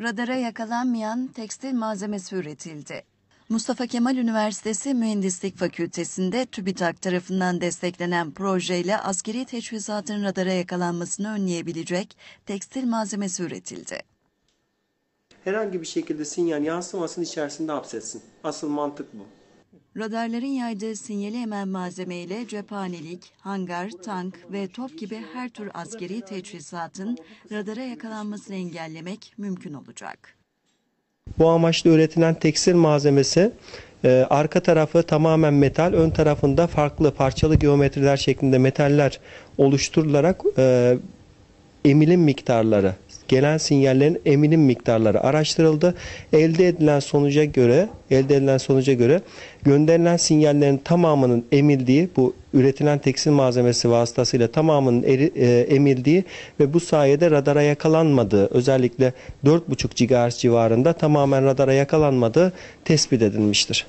radara yakalanmayan tekstil malzemesi üretildi. Mustafa Kemal Üniversitesi Mühendislik Fakültesi'nde TÜBİTAK tarafından desteklenen projeyle askeri teçhizatın radara yakalanmasını önleyebilecek tekstil malzemesi üretildi. Herhangi bir şekilde sinyal yansımasın içerisinde hapsetsin. Asıl mantık bu. Radarların yaydığı sinyali emen malzemeyle cephanelik, hangar, tank ve top gibi her tür askeri teçhizatın radara yakalanmasını engellemek mümkün olacak. Bu amaçla üretilen tekstil malzemesi e, arka tarafı tamamen metal, ön tarafında farklı parçalı geometriler şeklinde metaller oluşturularak e, emilim miktarları, gelen sinyallerin emilim miktarları araştırıldı. Elde edilen sonuca göre, elde edilen sonuca göre gönderilen sinyallerin tamamının emildiği, bu üretilen tekstil malzemesi vasıtasıyla tamamının eri, e, emildiği ve bu sayede radara yakalanmadığı, özellikle 4,5 GHz civarında tamamen radara yakalanmadığı tespit edilmiştir.